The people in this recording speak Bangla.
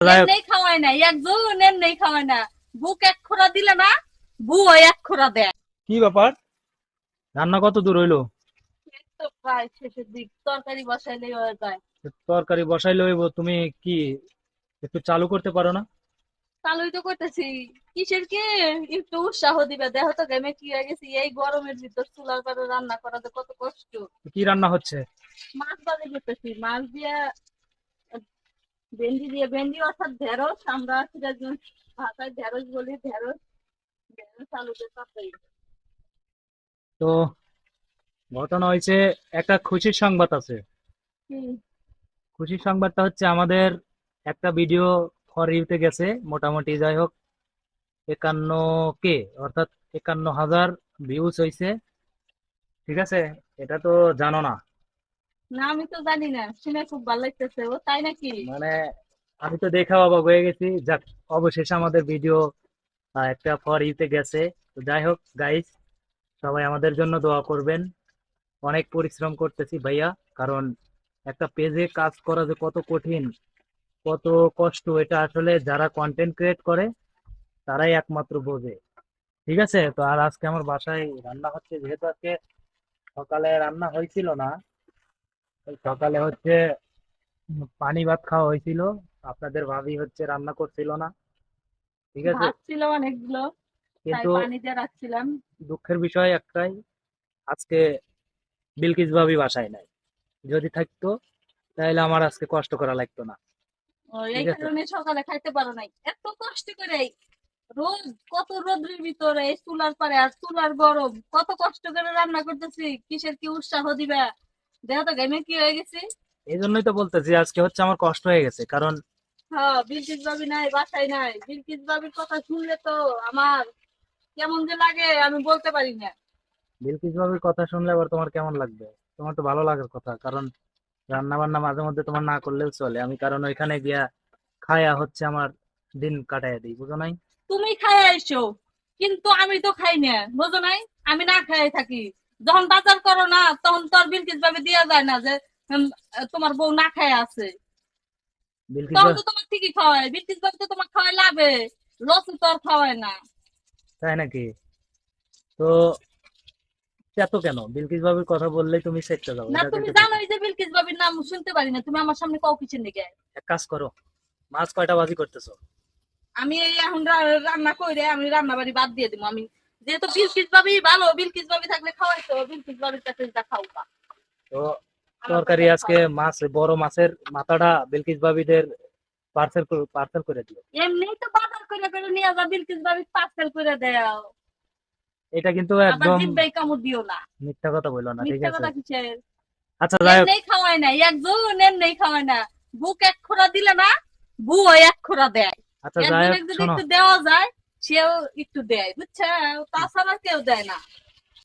যাই হোক, এমনি খাওয়ায় না একজন এমনি খাওয়ায় না। বুক এক খোরা দিলে না বু এক খোরা দেয়। কি ব্যাপার? রান্না কত দূর হইল? প্রায় শেষের দিক। তরকারি বসাইলেই হয়ে যায়। তরকারি বসাইলে হইব তুমি কি একটু চালু করতে পারো না? চালুই তো করতেছি। কিসের কি? একটু উৎসাহ দিবে। দেখো তো গেমে কি হয়ে গেছি? এই গরমের ভিতর চুলার পারে রান্না করাতে কত কষ্ট। কি রান্না হচ্ছে? মাছ বাজে করতেছি। মাছ দিয়ে ভেন্ডি দিয়ে ভেন্ডি অর্থাৎ ঢেঁড়স আমরা সেটা ভাষায় ঢেঁড়স বলি ঢেঁড়স ঢেঁড়স আলু দিয়ে তরকারি। তো ঘটনা হয়েছে একটা খুশির সংবাদ আছে। খুশির সংবাদটা হচ্ছে আমাদের একটা ভিডিও ফর ইউতে গেছে মোটামুটি যাই হোক একান্ন কে অর্থাৎ একান্ন হাজার ভিউজ হয়েছে। ঠিক আছে? এটা তো জানো না। আমি তো জানি না, শুনে খুব ভালো লাগতেছে, ও তাই নাকি? মানে আমি তো দেখা অবাক হয়ে গেছি, যাক, অবশেষে আমাদের ভিডিও একটা ফর ইউতে গেছে। তো যাই হোক গাইস সবাই আমাদের জন্য দোয়া করবেন। অনেক পরিশ্রম করতেছি ভাইয়া, কারণ একটা পেজে কাজ করা যে কত কঠিন, কত কষ্ট, এটা আসলে যারা কন্টেন্ট ক্রিয়েট করে, তারাই একমাত্র বোঝে। ঠিক আছে? তো আর আজকে আমার বাসায় রান্না হচ্ছে, যেহেতু আজকে সকালে রান্না হয়েছিল না সকালে হচ্ছে পানি ভাত খাওয়া হয়েছিল। আপনাদের ভাবি হচ্ছে রান্না করছিল না। ঠিক আছে? ভাত ছিল অনেকগুলো তাই কিন্তু পানি দিয়ে রাখছিলাম। দুঃখের বিষয় একটাই আজকে বিলকিস ভাবি বাসায় নাই। যদি থাকতো তাহলে আমার আজকে কষ্ট করা লাগতো না। ও, এই ঠিক আছে। কারণে সকালে খাইতে পারো নাই। এত কষ্ট করে রোজ কত রোদ্রের ভিতরে এই চুলার পারে আর চুলার গরম কত কষ্ট করে রান্না করতেছি কিসের কি উৎসাহ দিবা? দেখো তো গেমে কি হয়ে গেছে? এই জন্যই তো বলতেছি আজকে হচ্ছে আমার কষ্ট হয়ে গেছে কারণ হ্যাঁ বিলকিস বাবি নাই বাসায় নাই। বিলকিস বাবির কথা শুনলে তো আমার কেমন যে লাগে আমি বলতে পারি না। বিলকিস ভাবির কথা শুনলে আবার তোমার কেমন লাগবে? তোমার তো ভালো লাগার কথা কারণ রান্না বান্না মাঝে মধ্যে তোমার না করলেও চলে। আমি কারণ ওইখানে গিয়া খায়া হচ্ছে আমার দিন কাটাইয়া দিই বুঝো নাই? তুমি খাই আইসো কিন্তু আমি তো খাই না বুঝো নাই? আমি না খাই থাকি। যখন বাজার করো না তখন তো আর বিলকিস ভাবে দেওয়া যায় না যে তোমার বউ না খায় আছে। তখন তো তোমার ঠিকই খাওয়ায়। বিলকিস ভাবি তো তোমার খাওয়াই লাভে। লসে তো আর খাওয়ায় না। তাই নাকি? তো এত কেন? বিলকিস ভাবির কথা বললেই তুমি সেটটা যাও। না তুমি কিন্তু এই যে বিলকিস ভাবির নাম শুনতে পারি না। তুমি আমার সামনে কাউ কিচেন দিকে? এক কাজ করো মাছ কয়টা বাজি করতেছো? আমি এই এখন রান্না করে আমি রান্না বাড়ি বাদ দিয়ে দিব আমি যেহেতু বিলকিস ভাবি ভালো বিলকিস ভাবি থাকলে খাওয়াইতো বিলকিস ভাবির কাছে যা খাওয়া তো। তরকারি আজকে মাছ বড় মাছের মাথাটা বিলকিস ভাবিদের পার্সেল পার্সেল করে দিও। এমনিই তো বাজার করে করে নিয়ে যা বিলকিস ভাবি পার্সেল করে দেও। এটা কিন্তু একদম জিব্বাই কামড় দিও না। মিথ্যা কথা বলল না ঠিক আছে। আচ্ছা যাই হোক। এমনি খাওয়ায় না একজন এমনি খাওয়ায় না। বুক এক খোরা দিলে না বু ওই এক খোরা দেয়। আচ্ছা যাই হোক একটু দেওয়া যায় সেও একটু দেয় বুঝছ তাছাড়া কেউ দেয় না